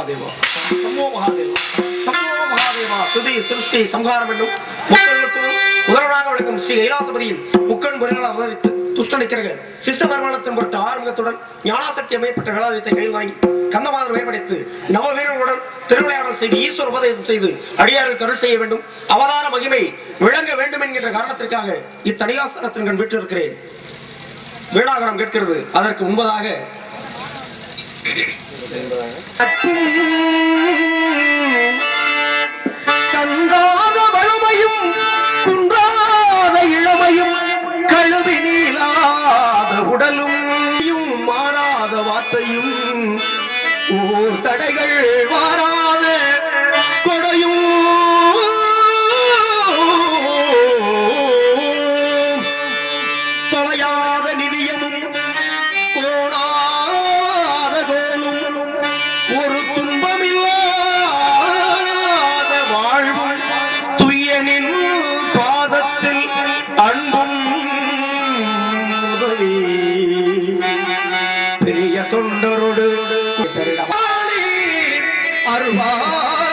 மகாதேவா சம்போ மகாதேவா சம்போ மகாதேவா சுதி சிருஷ்டி சம்ஹாரம் என்றும் முதல்வராக விளக்கும் ஸ்ரீ கைலாசபதியில் முக்கன் முறைகளால் அவதரித்து துஷ்டனிக்கிறர்கள் சிஷ்டபர்மானத்தின் பொருட்டு ஆறுமுகத்துடன் ஞானாசக்தி அமையப்பட்ட கலாதயத்தை கையில் வாங்கி கந்தமாதர் மேம்படுத்து நவ வீரர்களுடன் திருவிளையாடல் செய்து ஈஸ்வர உபதேசம் செய்து அடியாரில் கருள் செய்ய வேண்டும். அவதார மகிமை விளங்க வேண்டும் என்கின்ற காரணத்திற்காக இத்தனியாசனத்தின் கண் வீட்டிருக்கிறேன் வேணாகரம் கேட்கிறது. அதற்கு முன்பதாக கன்றாத வளமையும் குன்றாத இளமையும் கழுவி நீளாத உடலும் மாறாத வார்த்தையும் ஊர் தடைகள் வாராத Oh.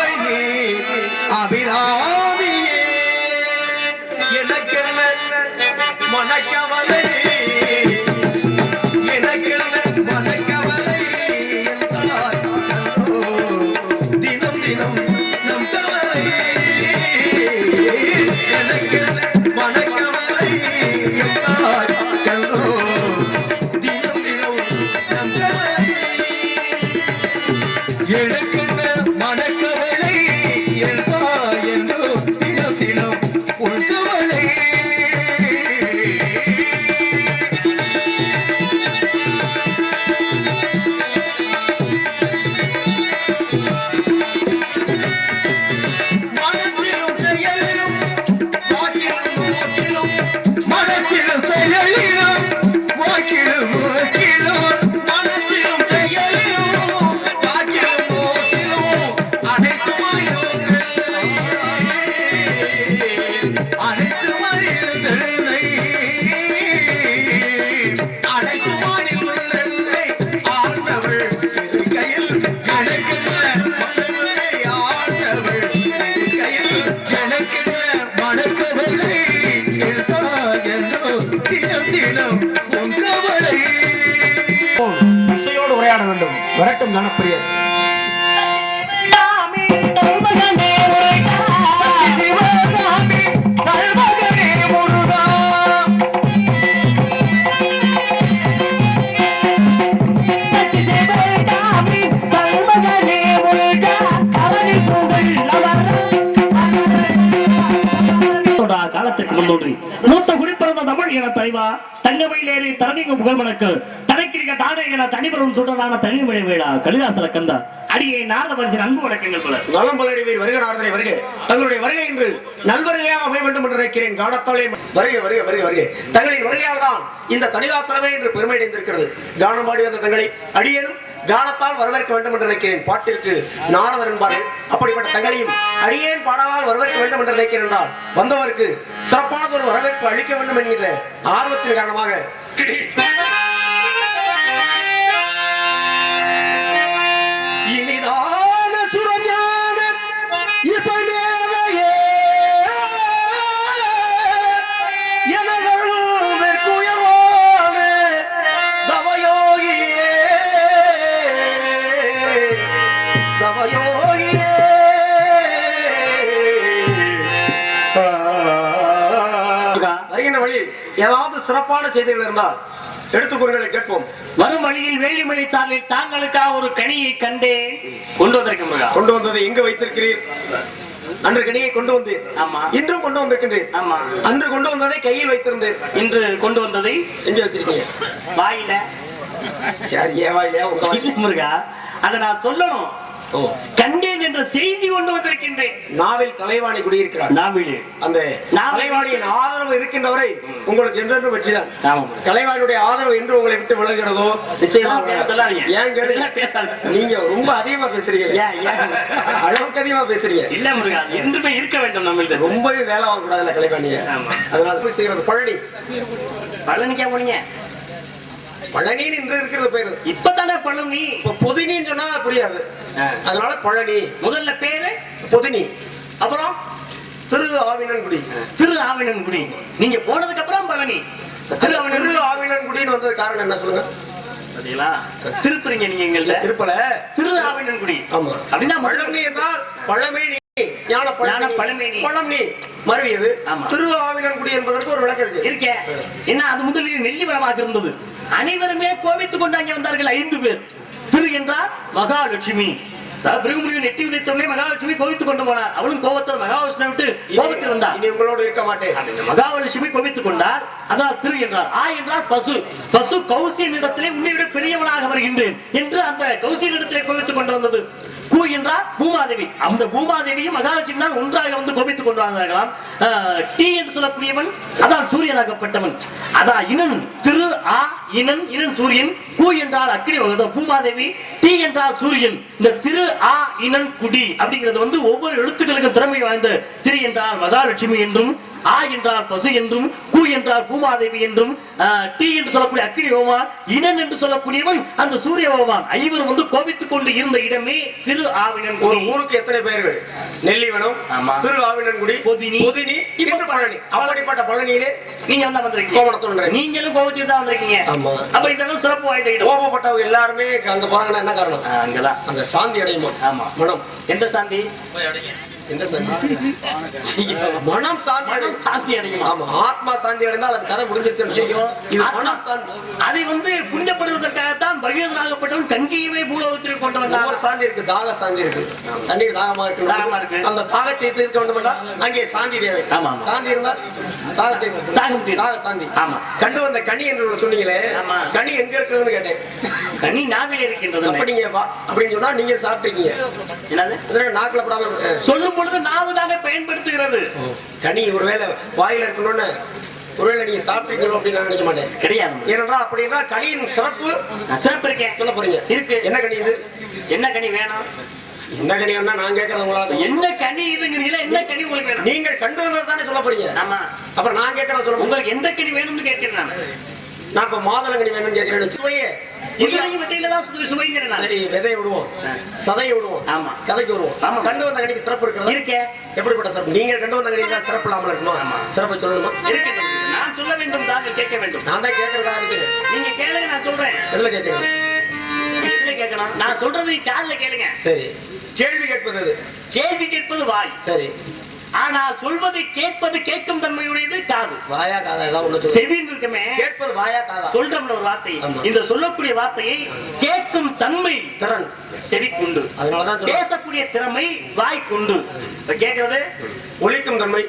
இசையோடு உரையாட வேண்டும். விரட்டும் கணப்பிரியர் காலத்துக்கு முன்னோடி. மூத்த குடிப்பிறந்த தமிழ் என தலைவா தங்கமயிலேறி தரணிங்க புகழ் புகழ்மணக்கு தனக்கிரிக தானே என தனிபெரும் தனி தனிமழை வேளா. கலிதாசல கந்தா அடியை நாரத பரிசு அன்பு வணக்கங்கள் போல. நலம் பலடிவீர் வருக நாரதனை வருக. தங்களுடைய வருகை என்று நல்வருகையாக அமைய வேண்டும் என்று நினைக்கிறேன். காடத்தாலே வருகை வருகை வருகை வருகை. தங்களின் வருகையால் தான் இந்த தனிதாசனமே என்று பெருமை அடைந்திருக்கிறது கானமாடி வந்த தங்களை அடியேனும் கானத்தால் வரவேற்க வேண்டும் என்று நினைக்கிறேன். பாட்டிற்கு நாரதர் என்பார்கள். அப்படிப்பட்ட தங்களையும் அடியேன் பாடலால் வரவேற்க வேண்டும் என்று நினைக்கிறேன் என்றால் வந்தவருக்கு சிறப்பானது ஒரு வரவேற்பு அளிக்க வேண்டும் என்கிற ஆர்வத்தின் காரணமாக. ஏதாவது சிறப்பான செய்திகள் இருந்தால் எடுத்துக்கூறுகளை கேட்போம். வரும் வழியில் வேலிமலை சாலையில் தாங்களுக்காக ஒரு கனியை கண்டேன். கொண்டு வந்திருக்கேன் முருகா. கொண்டு வந்ததை எங்கு வைத்திருக்கிறீர். அன்று கனியை கொண்டு வந்தேன். ஆமா. இன்றும் கொண்டு வந்திருக்கின்றேன். ஆமா. அன்று கொண்டு வந்ததை கையில் வைத்திருந்தேன். இன்று கொண்டு வந்ததை எங்க வச்சிருக்கீங்க. வாயில. யார் ஏவா இல்லையா உங்க இல்ல முருகா. அதை நான் சொல்லணும். கண்டேன் என்ற செய்தி கொண்டு வந்திருக்கின்றேன். நாவில் கலைவாணி குடியிருக்கிறார். நாவிலே. அந்த கலைவாணியின் ஆதரவு இருக்கின்றவரை உங்களுக்கு என்றென்றும் வெற்றிதான். கலைவாணியுடைய ஆதரவு என்று உங்களை விட்டு விலகிறதோ. ஏன் கேளுங்க பேசாதீங்க. நீங்க ரொம்ப அதிகமா பேசுறீங்க? அளவுக்கு அதிகமா பேசுறீங்க. இல்ல முருகா இருக்க வேண்டும் நம்மள்ட்ட ரொம்பவே வேலை வாங்கக்கூடாதுல்ல கலைவாணிய. அதனால போய் செய்யறது பழனி. பழனிக்கா போனீங்க? பழனின்னு இன்று இருக்கிறது பேரு. இப்பதானே பழனி? இப்ப பொதினின்னு சொன்னா புரியாது. அதனால பழனி. முதல்ல பேரு? பொதினி. அப்புறம்? திரு ஆவினன்குடி திரு ஆவினன்குடி நீங்க போனதுக்கு அப்புறம் பழனி. திரு திரு ஆவினன் ஆவினன்குடின்னு வந்தது காரணம் என்ன சொல்லுங்க? பாத்தீங்களா? திருப்புறீங்க நீங்க எங்கள்ட்ட. திருப்பல. திரு ஆவினன்குடி ஆமா. அப்படின்னா பழமி என்றால் பழமை நீ. ஞான பழமேனி. பழம் நீ. மருவியது. திரு ஆவினன்குடி என்பதற்கு ஒரு விளக்கம் இருக்கு. இருக்கேன் என்ன அது முதலில் நெல்லிவரமாக இருந்தது. அனைவருமே கோபித்துக் கொண்டு அங்கே வந்தார்கள் ஐந்து பேர். திரு என்றார் மகாலட்சுமி. பிருகுமுருகன் நெட்டி மகாலட்சுமி கொண்டு போனார். அவளும் கோபத்தோடு மகாவிஷ்ணு விட்டு கோபத்தில் வந்தார். இனி உங்களோடு இருக்க மாட்டேன். மகாலட்சுமி கோபித்துக் கொண்டார். அதான் திரு என்றார். ஆ என்றார் பசு. பசு கௌசியின் இடத்திலே உன்னை விட பெரியவனாக வருகின்றேன் என்று அந்த கௌசியின் இடத்திலே கோபித்துக் கொண்டு வந்தது. கூ என்றார் பூமாதேவி. அந்த பூமாதேவியும் மகாலட்சுமி தான் ஒன்றாக வந்து கோபித்துக் கொண்டு வந்தார்களாம் டி என்று சொல்லக்கூடியவன் அதான் சூரியனாகப்பட்டவன். அதான் இனன் திரு ஆ இனன் இனன் சூரியன். கூ என்றால் வகதம் பூமாதேவி. டி என்றால் சூரியன். இந்த திரு ஆ இனன் குடி அப்படிங்கிறது வந்து ஒவ்வொரு எழுத்துக்களுக்கும் திறமை வாய்ந்த திரு என்றால் மகாலட்சுமி என்றும் ஆ என்றால் பசு என்றும் கு என்றால் பூமாதேவி என்றும் டி என்று சொல்லக்கூடிய அக்கினி பகவான் இனன் என்று சொல்லக்கூடியவன் அந்த சூரிய பகவான் ஐவரும் வந்து கோபித்துக் கொண்டு இருந்த இடமே திரு ஆவினன் ஒரு ஊருக்கு எத்தனை பெயர்கள் நெல்லிவனம் ஆமா. திரு ஆவினன்குடி பொதினி. பொதினி இப்ப இப்ப பழனி. அப்படிப்பட்ட பழனியிலே நீங்க வந்தா வந்திருக்கீங்க. கோவணத்தோடு நீங்களும் கோபிச்சுட்டு தான் வந்திருக்கீங்க. ஆமா. அப்ப இதெல்லாம் சிறப்பு வாய்ந்த இடம். கோபப்பட்டவங்க எல்லாருமே அங்க போறாங்கன்னா என்ன காரணம்? அங்கதான். அந்த சாந்தி அடையுமா? ஆமா. மனம் எந்த சாந்தி? எந்த சாந்தி சாந்தி மனம் சாந்தி அடையும். ஆமா ஆத்மா சாந்தி அடைந்தால் அது கதை முடிஞ்சிருச்சு ஐயோ, இது ஆத்மா- மனம். சாந்தி. அதை வந்து புண்ணியப்படுவதற்காகத்தான் பகவதனாகப்பட்டவன் கங்கியவே பூலோகத்தில் கொண்டு சாந்தி இருக்கு தாக சாந்தி இருக்கு. தண்ணீர் தாகமா இருக்கு. தாகமா இருக்கு. அந்த தாகத்தை தீர்க்க வேண்டும் என்றால் அங்கே சாந்தி தேவை. ஆமா. சாந்தி இருந்தால் தாகத்தை தாகம். தாக சாந்தி. ஆமா. கண்டு வந்த கனி என்று சொன்னீங்களே. கனி எங்க இருக்குதுன்னு கேட்டேன். கனி நாவில் இருக்கின்றது. அப்ப நீங்க வா- அப்படின்னு சொன்னா நீங்க சாப்பிட்டீங்க. என்னது? நாக்குல படாம இருக்கு. சொல்லும் பொழுது நாவு தானே பயன்படுத்துகிறது. கனி ஒருவேளை வாயில இருக்கணும்னு ஒருவேளை நீங்க சாப்பிட்டீங்களோ அப்படின்னு நான் நினைக்க மாட்டேன். கிடையாது. ஏனென்றா அப்படின்னா கனியின் சிறப்பு சிறப்பு இருக்கேன் சொல்ல போறீங்க. இருக்கு. என்ன கனி இது? என்ன கனி வேணும்? என்ன கனி வேணா நான் உங்களால என்ன கனி இதுங்கிறீங்களா? என்ன கனி உங்களுக்கு வேணும்? நீங்கள் கண்டு வந்தது தானே சொல்ல போறீங்க. ஆமா. அப்புறம் நான் கேட்கறத சொல்ல உங்களுக்கு எந்த கனி வேணும்னு கேட்கிறேன் நான். நான் இப்ப மாதுளங்கனி வேணும்னு கேட்கிறேன் சுவையே. சரி விதையை விடுவோம். சதையை விடுவோம். ஆமா. கதைக்கு வருவோம். ஆமா. கண்டு வந்த சிறப்பு இருக்கிறதா இருக்கே. எப்படிப்பட்ட சிறப்பு? நீங்க கண்டு வந்த கனிக்கு தான் சிறப்பு இல்லாமல் இருக்குமா ஆமா. சிறப்பை சொல்லணுமா. நான் சொல்ல வேண்டும் தாங்கள் கேட்க வேண்டும். நான் தான் கேட்கறதா இருக்கிறேன். நீங்க கேளுங்க நான் சொல்றேன். எதுல எதுல கேட்கணும் நான் சொல்றது காதுல கேளுங்க. சரி. கேள்வி கேட்பது? கேள்வி கேட்பது வாய். சரி. ஆனால் சொல்வதை கேட்பது கேட்கும் தன்மையுடையது காது வாயா காதா சொல்லு. செவின்னு இருக்குமே கேட்பது வாயா காதா. சொல்றோம்ல ஒரு வார்த்தை. இந்த சொல்லக்கூடிய வார்த்தையை கேட்கும் தன்மை திறன். அதனாலதான் சொல்றேன் பேசக்கூடிய திறமை வாய்க்குண்டு. இப்ப கேட்கறது ஒலிக்கும் தன்மை.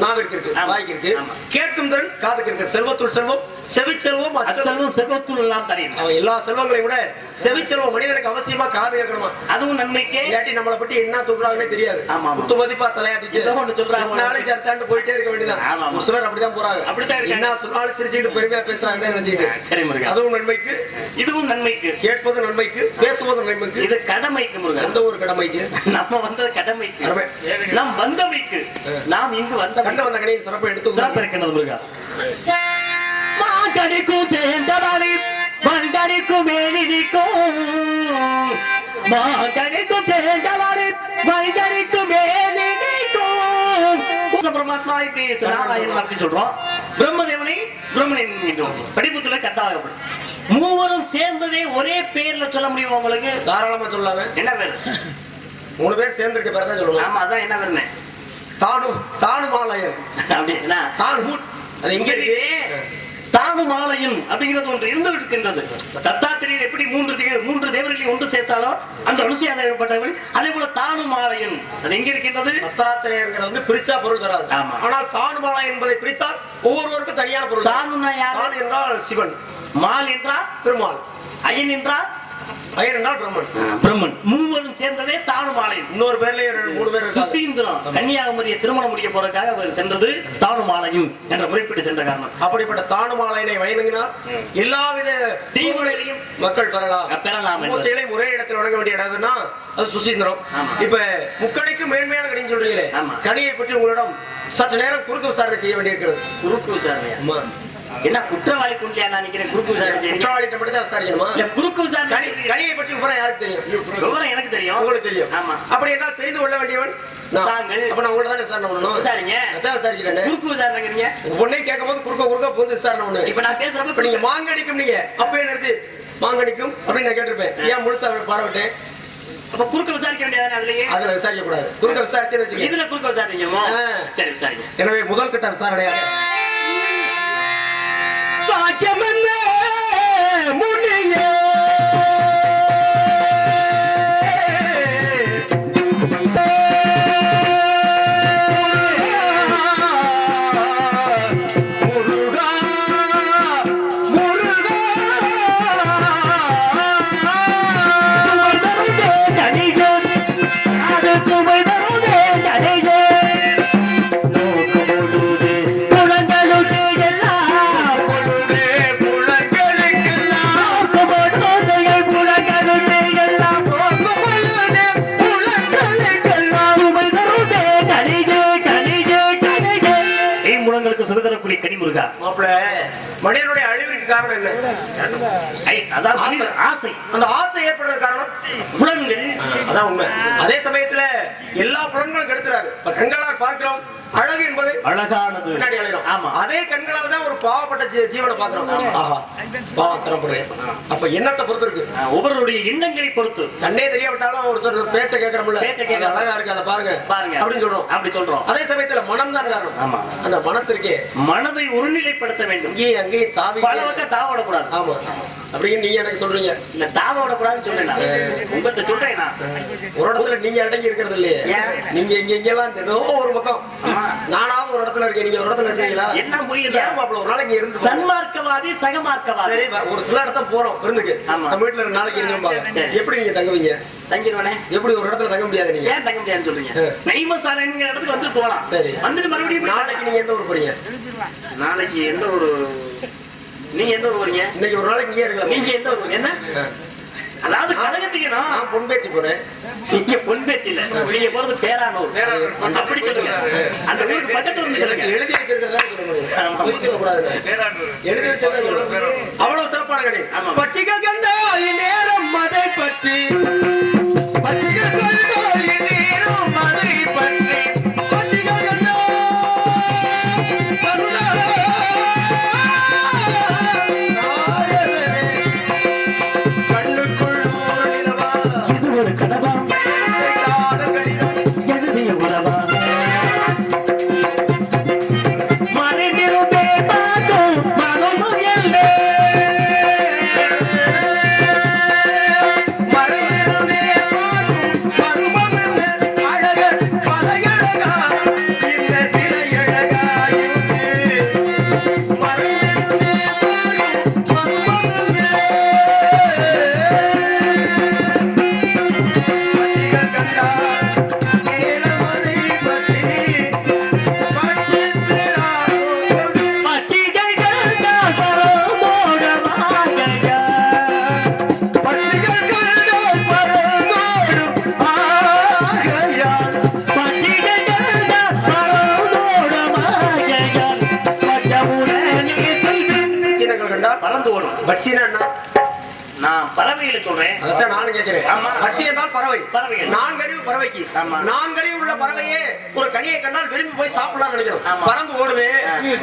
நாவிற்கு இருக்கு. வாய்க்கு. கேட்கும் திறன் காதுக்கு இருக்கு செல்வத்துள் செல்வம் செவிச்செல்வம் அச்செல்வம் அச்செல்வம் செல்வத்துள் எல்லாம் தரையும் எல்லா செல்வங்களையும் விட செவிச்செல்வம் மனிதனுக்கு அவசியமா காது கேட்கணுமா? அதுவும் நன்மைக்கே. இல்லாட்டி நம்மளை பத்தி என்ன சொல்றாங்கன்னே தெரியாது. குத்து மதிப்பா தலையாட்டிட்டு சொல்றாங்க. நாளை சர்ச்சாண்டு போயிட்டே இருக்க வேண்டியதான் சிலர் அப்படிதான் போறாங்க. அப்படித்தான். என்ன சொன்னாலும் சிரிச்சுக்கிட்டு பெருமையா பேசுறாங்க நினைச்சுக்கிட்டு அதுவும் நன்மைக்கு. இதுவும் நன்மைக்கு. கேட்பது நன்மைக்கு பேசுவது நன்மைக்கு. இது கடமைக்கு முருகா. எந்த ஒரு கடமைக்கு? நம்ம வந்தது கடமைக்கு. கடமை. நாம் வந்தமைக்கு. நாம் இங்கு வந்த கண்டு வந்த கடையின் சிறப்பை எடுத்து சிறப்பு இருக்கின்றது முருகா? மாங்கனிக்கும் தேர்ந்தவளி வந்தனிக்கும் மேலினிக்கும் மாங்கனிக்கும் தேர்ந்தவளி வந்தனிக்கும் மேலினிக்கும் பிரம்மாத்மா பேசு நாராயணன் அப்படின்னு சொல்றோம். பிரம்மதேவனை பிரம்மன் படிப்புத்துல கத்தாகப்படும் மூவரும் சேர்ந்ததே ஒரே பேர்ல சொல்ல முடியும் உங்களுக்கு? தாராளமா சொல்லாம என்ன பேர்? மூணு பேர் சேர்ந்திருக்க பேர் தான் சொல்லணும் ஆமா அதான் என்ன பேருன்னு? தானு தானுமாலயன் அப்படின்னா தானு. அது இங்க இருக்கு. அப்படிங்கிறது ஒன்று இருந்து இருக்கின்றது. தத்தாத்திரியர் எப்படி மூன்று மூன்று தேவர்களை ஒன்று சேர்த்தாலோ அந்த அனுசியாதப்பட்டவர்கள் அதே போல தானுமாலயன் அது எங்க இருக்கின்றது? தத்தாத்திரேயர்ங்கிறது வந்து பிரிச்சா பொருள் தராது. ஆனால் தானுமாலா என்பதை பிரித்தால் ஒவ்வொருவருக்கும் தனியான பொருள் தானுனா யார்? தான் என்றால் சிவன். மால் என்றால் திருமால். அயன் என்றால் ஐயர் என்றால் பிரம்மன் பிரம்மன். மூவரும் சேர்ந்ததே தானுமாலயன் இன்னொரு பேர்லயே ரெண்டு மூணு பேர் இருக்காங்க. சுசீந்திரம் கன்னியாகுமரியை திருமணம் முடிய போறதுக்காக அவர் சென்றது தானுமாலயம் என்ற முறைப்படி சென்ற காரணம். அப்படிப்பட்ட தானுமாலையினை வணங்கினால் எல்லாவித தீவுகளையும் மக்கள் பெறலாம். பெறலாம். மூத்தைகளையும் ஒரே இடத்துல வணங்க வேண்டிய இடம்னா அது சுசீந்திரம். இப்ப முக்கணிக்கு மேன்மையான கணின்னு சொல்றீங்களே. கனியை பற்றி உங்களிடம் சற்று நேரம் குறுக்கு விசாரணை செய்ய வேண்டியிருக்கிறது. குறுக்கு விசாரணையா? ஆமா. என்ன குற்றவாளி குண்டியா நான் நினைக்கிறேன் குறுக்கு விசாரணை. குற்றவாளிகிட்ட மட்டும் தான் விசாரிக்கணுமா இல்ல குறுக்கு விசாரணை. கனியை பற்றி விவரம் யாருக்கு தெரியும்? விவரம் எனக்கு தெரியும். உங்களுக்கு தெரியும். ஆமா. அப்படி என்ன தெரிந்து கொள்ள வேண்டியவன். அப்ப நான் உங்களை தானே விசாரணை பண்ணணும்? விசாரிங்க அதான் விசாரிக்கிறேன். குறுக்கு விசாரணைங்கிறீங்க. உன்னை கேட்கும் போது குறுக்க குறுக்க போது விசாரணை பண்ணு. இப்ப நான் பேசுறப்ப இப்ப நீங்க மாங்கடிக்கும் நீங்க. அப்ப என்னது மாங்கடிக்கும் அப்படின்னு நான் கேட்டிருப்பேன். ஏன் முழுசா பாட விட்டேன்? அப்ப குறுக்க விசாரிக்க வேண்டியதானே அதுலயே? அதுல விசாரிக்க கூடாது. குறுக்க விசாரிச்சு இதுல குறுக்க விசாரிக்கணுமோ? ஆ. சரி விசாரிங்க. எனவே முதல் கட்ட விசாரணையாக சாக்கியமென்ன முனியே காரணம் என்ன? அதான் ஆசை. அந்த ஆசை ஏற்படுறது காரணம் புலன்கள் அதான் உண்மை. அதே சமயத்துல எல்லா புலன்களும் கெடுத்துறாரு இப்ப கண்களால் பார்க்கிறோம். அழகு என்பது அழகானது. பின்னாடி ஆமா. அதே கண்களால தான் ஒரு பாவப்பட்ட ஜீவனை பார்க்கிறோம். ஆஹா. பாவம் சிரமப்படுறேன் அப்ப எண்ணத்தை பொறுத்து இருக்கு. ஆ, ஒவ்வொருவருடைய எண்ணங்களை பொறுத்து. கண்ணே தெரியாவிட்டாலும் ஒருத்தர் ஒரு பேச்சை கேட்கறோம்ல. பேச்சை. அது அழகா இருக்கு அதை பாருங்க. பாருங்க. அப்படின்னு சொல்றோம். அப்படி சொல்றோம். அதே சமயத்துல மனம் தான் காரணம் ஆமா. அந்த இருக்கே மனதை ஒருநிலைப்படுத்த வேண்டும். இங்கேயும் அங்கேயும் தாவி பல பக்கம் தாவ விடக்கூடாது ஆமா. அப்படின்னு நீங்க எனக்கு சொல்றீங்க. இல்ல தாவ விடக்கூடாதுன்னு சொல்றேன் நான். உங்கள்ட்ட சொல்றேன் நான். ஒரு இடத்துல நீங்க அடங்கி இருக்கிறது இல்லையே? நீங்க எங்க எங்கெல்லாம் ஏதோ ஒரு பக்கம். நானாவது ஒரு இடத்துல இருக்கேன். நீங்க ஒரு இடத்துல இருக்கீங்களா? என்ன புரியுது ஏன் மாப்பிள ஒரு நாளைக்கு இருந்து. சன்மார்க்கவாதி சகமார்க்கவாதி. சரி ஒரு சில இடத்த போறோம் விருந்துக்கு ஆமா. நம்ம வீட்டுல ரெண்டு நாளைக்கு சரி. எப்படி நீங்க தங்குவீங்க? தங்கிடுவானே. எப்படி ஒரு இடத்துல தங்க முடியாது நீங்க? ஏன் தங்க முடியாதுன்னு சொல்றீங்க. நைமசாலைங்கிற இடத்துக்கு வந்து போலாம் சரி. வந்துட்டு மறுபடியும் நாளைக்கு நீங்க எந்த ஊர் போறீங்க? நாளைக்கு எந்த ஒரு நீங்க எந்த ஊர் வரீங்க இன்னைக்கு ஒரு நாளைக்கு இங்கே இருக்கலாம். நீங்க எந்த ஊர்? என்ன. அதாவது கழகத்துக்கு நான் பொன்பேத்தி போறேன். இங்க பொன்பேட்டி இல்ல நீங்க போறது பேரானூர். அப்படி சொல்லுங்க. அந்த ஊருக்கு பக்கத்துல இருந்து எனக்கு சொல்லுங்க. எழுதி வச்சிருக்கிறதா சொல்லணும் அவ்வளவு சிறப்பான கடை ஆமா. பச்சிக கண்டாய் நேரம் அதை பற்றி. பறவை. நான்கறிவு பறவைக்கு. நான்கறிவு உள்ள பறவையே ஒரு கனியை கண்டால் விரும்பி போய் சாப்பிடலாம் நினைக்கணும் ஆமா. பறந்து ஓடுது.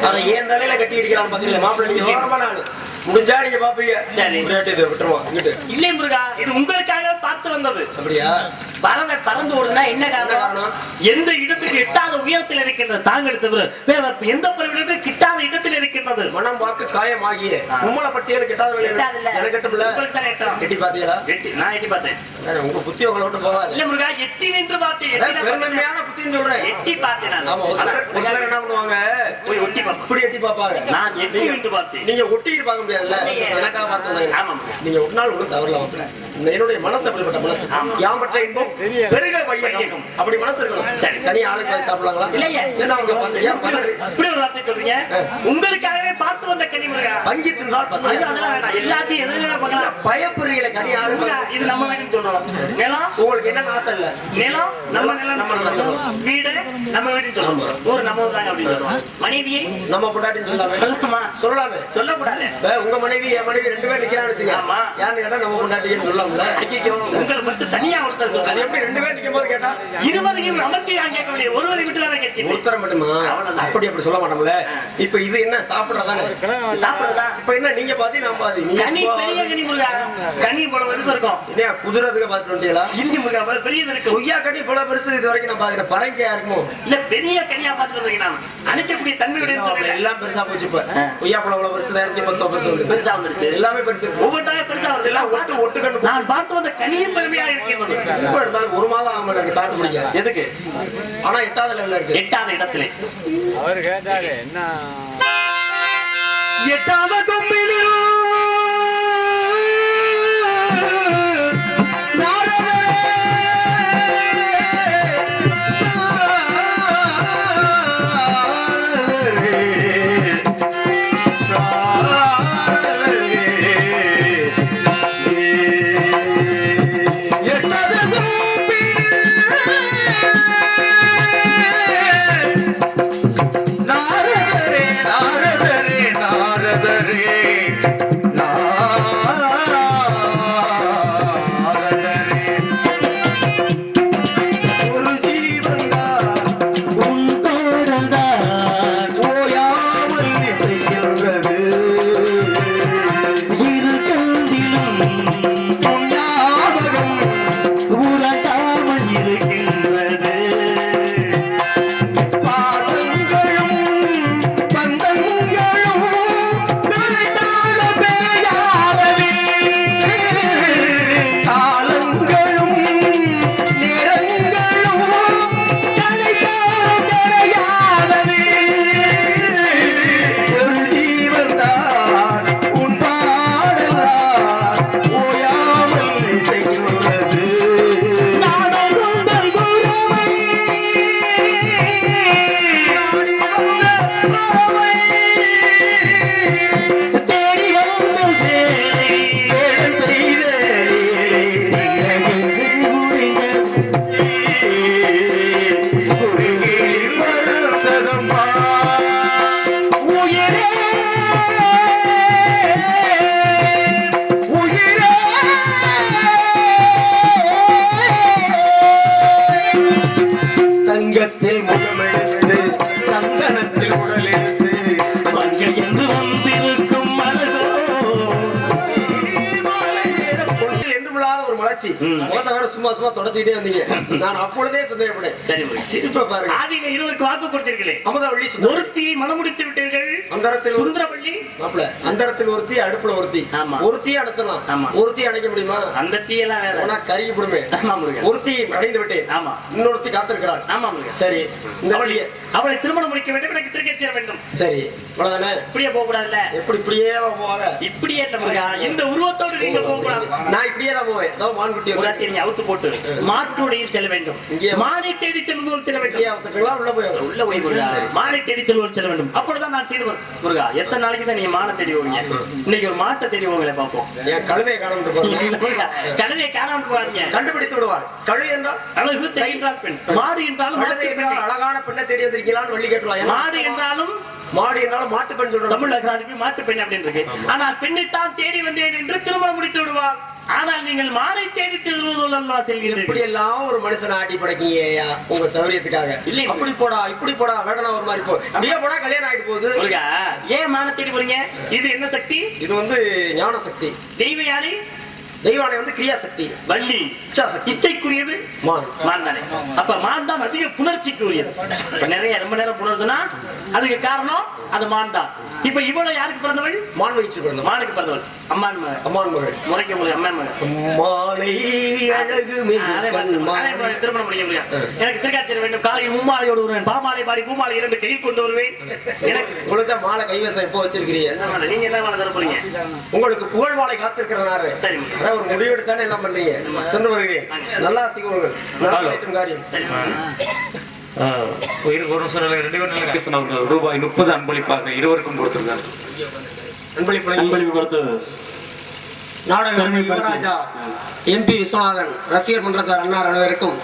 அதை ஏன் தலையில கட்டி அடிக்கிறான் பாத்தீங்களா மாப்பிள்ளை முடிஞ்சா நீங்க பாப்பீங்க. சரி. இதை விட்டுருவோம். இங்கிட்டு. இல்லை முருகா இது உங்களுக்காக பார்த்து வந்தது. அப்படியா? பறவை பறந்து ஓடுனா என்ன காரணம்? எந்த இடத்துக்கு எட்டாத உயரத்தில் இருக்கின்றது தாங்கள் தவிர வேற எந்த பறவைகளுக்கு கிட்டாத இடத்தில் இருக்கின்றது? மனம் வாக்கு காயமாகிய. உம்மளை எனக்கு கிட்டாத. எனக்கு எட்டும்ல உங்களுக்கு தானே எட்டும். எட்டி பாத்தீங்களா? எட்டி நான் எட்டி பார்த்தேன். உங்க புத்தி உங்களை விட்டு போகாது. இல்ல முருகா எட்டி நின்று பார்த்தேன். பெருமையான புத்தின்னு சொல்றேன். எட்டி பார்த்தேன். ஆமா என்ன பண்ணுவாங்க? போய் ஒட்டி இப்படி எட்டி பாப்பாங்க நான் எட்டி நின்று பார்த்தேன். நீங்க ஒட்டிட்டு பார்க்க எனக்காக. நீங்க தவறல என்னுடைய மனசு அப்படிப்பட்ட மனசு. ஆமா. யாம் பற்ற இன்பம் பெருக வையகம். அப்படி மனசு இருக்கணும். சரி. தனி ஆளுக்கு சாப்பிடலாங்களா? இல்லையே. அவங்க பார்த்து? இப்படி ஒரு வார்த்தை சொல்றீங்க? வந்த கனி முருகா. பங்கி தின்றால் பசி ஐயோ, அதெல்லாம் வேண்டாம் எல்லாத்தையும் பார்க்கலாம். பயப்படுறீங்களே கனி முருகா, இது நம்ம வேணும் சொல்றோம் நிலம்? உங்களுக்கு என்ன ஆசை இல்ல? நிலம் நம்ம நிலம் நம்ம. வீடு நம்ம வீடு சொல்றோம். ஊர் நம்ம தாங்க அப்படின்னு சொல்றோம். மனைவியை நம்ம பொண்டாட்டின்னு சொல்லாமே? சொல்லணுமா சொல்லலாமே. சொல்லக்கூடாது. உங்க மனைவி என் மனைவி ரெண்டு பேரும் நிக்கிறான்னு வச்சுங்க. ஆமா. யாருன்னு கேட்டா நம்ம பொண்டாட்டின்னு சொல்லலாம்ல. ஐயோ, உங்களை மட்டும் தனியா ஒருத்தர் அது சொல்றாரு எப்படி ரெண்டு பேரும் நிக்கும் போது கேட்டா இருவரையும் அமர்த்தி நான் கேட்கவில்லை ஒருவரை விட்டு தான் கேட்கிறேன் ஒருத்தர மட்டுமா? அவ்வளவுதான். அப்படி அப்படி சொல்ல மாட்டோம்ல. இப்ப இது என்ன சாப்பிடுறதானே? சாப்பிடுறதா? இப்ப என்ன நீங்க பாதி நான் பாதி. கனி பெரிய கனி முருகா. கனி போல பெருசு இருக்கும். இதே குதிரத்துக்கு பாத்துட்டு வந்தீங்களா இந்தி முருகா போல இருக்கு கனி பெருசு இது வரைக்கும் நான் பாக்குறேன் பரங்கியா இருக்குமோ? இல்ல பெரிய கனியா வந்தீங்க நான். அணைக்கக்கூடிய தன்மையுடைய எல்லாம் பெருசா போச்சு இப்ப. பழம் இவ்வளவு பெருசு தான் பத்தோ பெருசு. வந்து பெருசா வந்துருச்சு. எல்லாமே பெருசு இருக்கு. ஒவ்வொன்றாக பெருசா வருது. எல்லாம் ஒட்டு ஒட்டு கண்டு நான் பார்த்து வந்த கனியும் பெருமையா இருக்கிறது இப்ப இருந்தாலும் ஒரு மாதம் ஆகும் எனக்கு சாப்பிட்டு முடியாது. எதுக்கு? ஆனா எட்டாவது லெவல்ல இருக்கு. எட்டாவது இடத்திலே. அவர் கேட்டாரு என்ன? எட்டாவது சும்மா தொடச்சிக்கிட்டே வந்தீங்க நான் அப்பொழுதே சந்தேகப்படேன் சரி முருகா. சிரிப்பை பாருங்க. ஆதியில இருவருக்கு வாக்கு கொடுத்தீர்களே அமுதவள்ளி ஒருத்தியை மனமுடித்து விட்டீர்கள். அந்தரத்தில் ஒரு சுந்தரவள்ளி. மாப்பிள. அந்தரத்தில் ஒருத்தி அடுப்புல ஒருத்தி. ஆமா. ஒருத்தி அணைச்சிடலாம். ஆமா. ஒருத்தி அணைக்க முடியுமா? அந்த தீயெல்லாம் வேற. ஆனா கருகி விடுமே ஆமா முருகா ஒருத்தி அடைந்து ஆமா. இன்னொருத்தி காத்திருக்கிறாள். ஆமா சரி இந்த அவளை வழியே. அவளை திருமணம் முடிக்க வேண்டும் எனக்கு திருக்கச் சேர வேண்டும். சரி இவ்வளவுதானே? இப்படியே போக கூடாதுல்ல எப்படி இப்படியே போவாங்க? இப்படியே இல்ல இந்த உருவத்தோடு நீங்க போக கூடாது நான் இப்படியே தான் போவேன். வந்து. முருகாட்டி நீங்க அவுத்து போட்டு மாட்டுடையில் செல்ல வேண்டும். இங்கே மானை தேடி செல்வதோடு செல்ல வேண்டும். உள்ள போய் உள்ள போய் மானை தேடி செல்வதோடு செல்ல வேண்டும். அப்பொழுதுதான் நான் செய்து முருகா எத்தனை நாளைக்கு தான் நீங்க மானை தேடி போவீங்க இன்னைக்கு ஒரு மாட்டை தேடி போவீங்களே பார்ப்போம். என் கழுதையை காணாமட்டு போறேன் முருகா, கழுதையை காணாம போவாங்க கண்டுபிடித்து விடுவார். கழு என்றால்? அழகு என்றால் பெண். மாடு என்றாலும் கழுதை. அழகான பெண்ணை தேடி வந்திருக்கீங்களான்னு வள்ளி கேட்டுருவா ஏன்னா, மாடு என்றாலும் மாடு என்றாலும் மாட்டு பெண் சொல்றோம். தமிழ் மாட்டு பெண் அப்படின்னு இருக்கு ஆனால் பெண்ணைத்தான் தேடி வந்தேன் என்று திருமணம் முடித்து விடுவார். ஆனால் நீங்கள் மானை தேடி செல்வதல்லா இப்படி செல்கிறீர்கள். எல்லாம் ஒரு மனுஷனை ஆட்டி படைக்கீங்க ஐயா உங்க சௌரியத்துக்காக? இல்லை. அப்படி போடா இப்படி போடா வேடனா ஒரு மாதிரி போ. அப்படியே போனா கல்யாணம் ஆயிட்டு போகுது. ஏன் மானை தேடி போறீங்க? இது என்ன சக்தி? இது வந்து ஞான சக்தி தெய்வ யானை தெய்வானை வந்து கிரியா சக்தி வள்ளி. இச்சா சக்தி இச்சைக்குரியது மான். மான் தானே அப்ப மான் தான் அதிக புணர்ச்சிக்கு உரியது இப்ப நிறைய ரொம்ப நேரம் புணர்துன்னா அதுக்கு காரணம் அது மான் தான். இப்ப இவ்வளவு யாருக்கு பிறந்தவள்? மான் வயிற்று பிறந்தவன் மானுக்கு பிறந்தவள். அம்மான் அம்மான் மகள் முறைக்க முடியும் அம்மான் மகன். மாலை அழகு மாலை. திருமணம் முடியாது எனக்கு திருக்காட்சியர் வேண்டும். காலையில் மும்மாலையோடு வருவேன். பாமாலை பாடி பூமாலை இரண்டு கையில் கொண்டு வருவேன். எனக்கு உங்களுக்கு மாலை கைவசம் எப்போ வச்சிருக்கிறீங்க? நீங்க என்ன பண்ண தர போறீங்க? உங்களுக்கு புகழ் மாலை காத்திருக்கிறனாரு சரி ஒரு முடிவெடுத்தானே என்ன பண்றீங்க சென்று வருகிறேன் நல்லா. வைக்கும் காரியம். ஒரு நிமிஷம் ரெண்டு பேரும் ரூபாய் முப்பது அன்பளிப்பாக இருவருக்கும் அன்பளிப்பு அன்பளிப்பு எம்பி விஸ்வநாதன் ரசிகர் மன்றத்தார் அன்னார் அனைவருக்கும்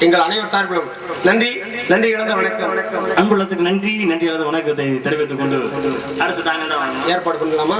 எங்கள் அனைவர் சார்பிலும் நன்றி நன்றி இழந்த வணக்கம். அன்புள்ளத்துக்கு நன்றி நன்றி வணக்கத்தை தெரிவித்துக் கொண்டு அடுத்து ஏற்பாடு பண்ணலாமா